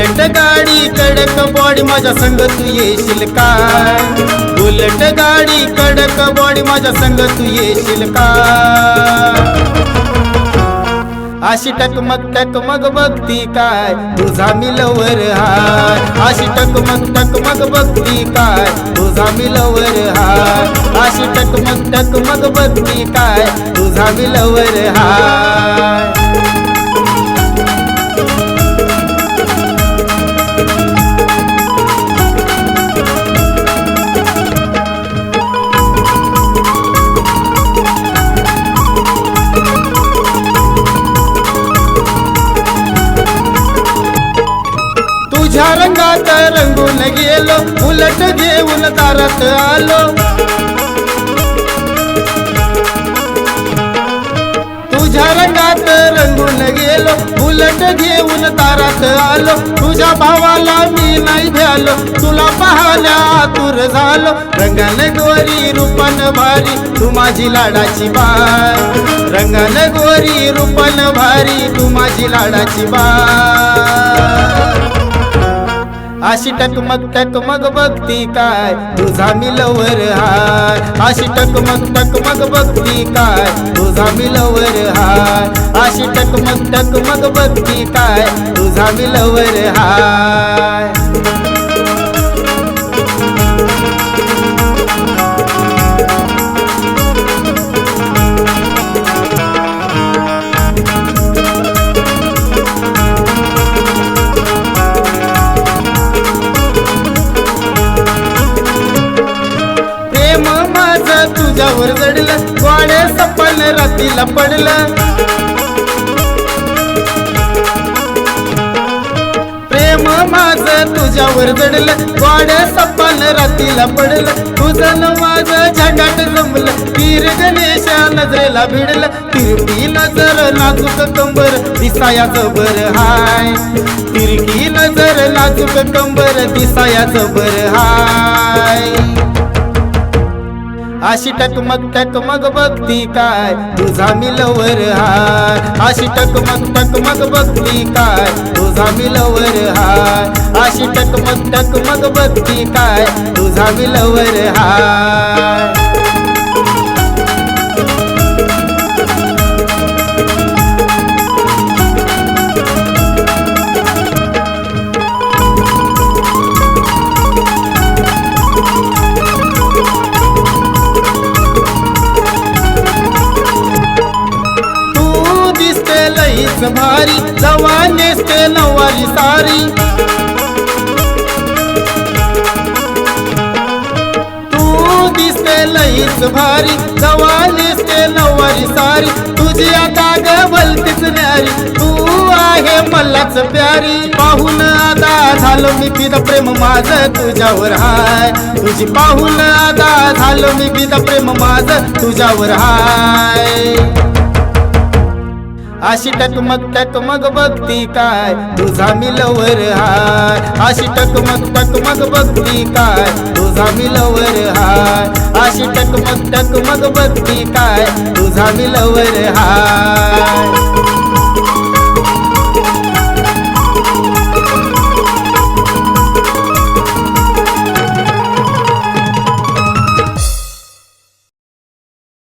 Bullet गाडी कडक body माझ्या संग तू येशील काय बुलट गाडी कडक बॉडी माझ्या संग तू येशील का? अशी टकमक मग बघती काय? तुझा मिलवर हाय. अशी टकमक मग बघती काय? तुझा मिलवर हाय. अशी टकमक मग बघती काय? तुझा मिलवर हाय. रंगून गेलो उलट घेऊन दारात आलो. तुझ्या रंगात रंगून गेलो उलट घेऊन दारात आलो. तुझ्या भावाला मी नाही भ्यालो तुला पाहण्या आतुर झालो. रंगाने गोरी रूपन भारी तू माझी लाडाची बाय रंगाने गोरी रूपन भारी तू माझी लाडाची बाय अशी टकमक टकमग बघती काय? तुझा मिलवर हाय. अशी टकमक टकमग बघती काय? तुझा मिलवर हाय. अशी टकमक टकमग बघती काय? तुझा मिलवर हाय. तुझ्यावर जडलं गोडे सपन रातीला पडलं. प्रेम माझं तुझ्यावर जडलं गोडे सपन रातीला पडलं. तुझं माझ माझं जमलं वीर गणेशा नजरेला भिडलं. तिरकी नजर नाजूक कंबर दिसायाचं बर हाय. तिरकी नजर नाजूक कंबर दिसायाचं बर हाय. अशी टकमक टकमक बघती काय? तुझा मिलवर हाय अशी टकमक टकमक बघती काय? तुझा मिलवर हाय अशी टकमक टकमक बघती काय? तुझा मिलवर हाय भारी नेसते नवारी सारी. तू दिसते लईच भारी जवान नेसते नवारी सारी. तुझी आता गवलतीच न्यारी तू आहे मलाच प्यारी. पाहून आता झालो मी पिद प्रेम माझं तुझ्यावर हाय. तुझी पाहून आता झालो मी पिद प्रेम माझं तुझ्यावर हाय. अशी टकमक टकमक बघती काय? तुझा मिलवर हाय. अशी टकमक टकमक बघती काय? तुझा मिलवर हाय. अशी टकमक टकमक बघती काय? तुझा मिलवर हाय.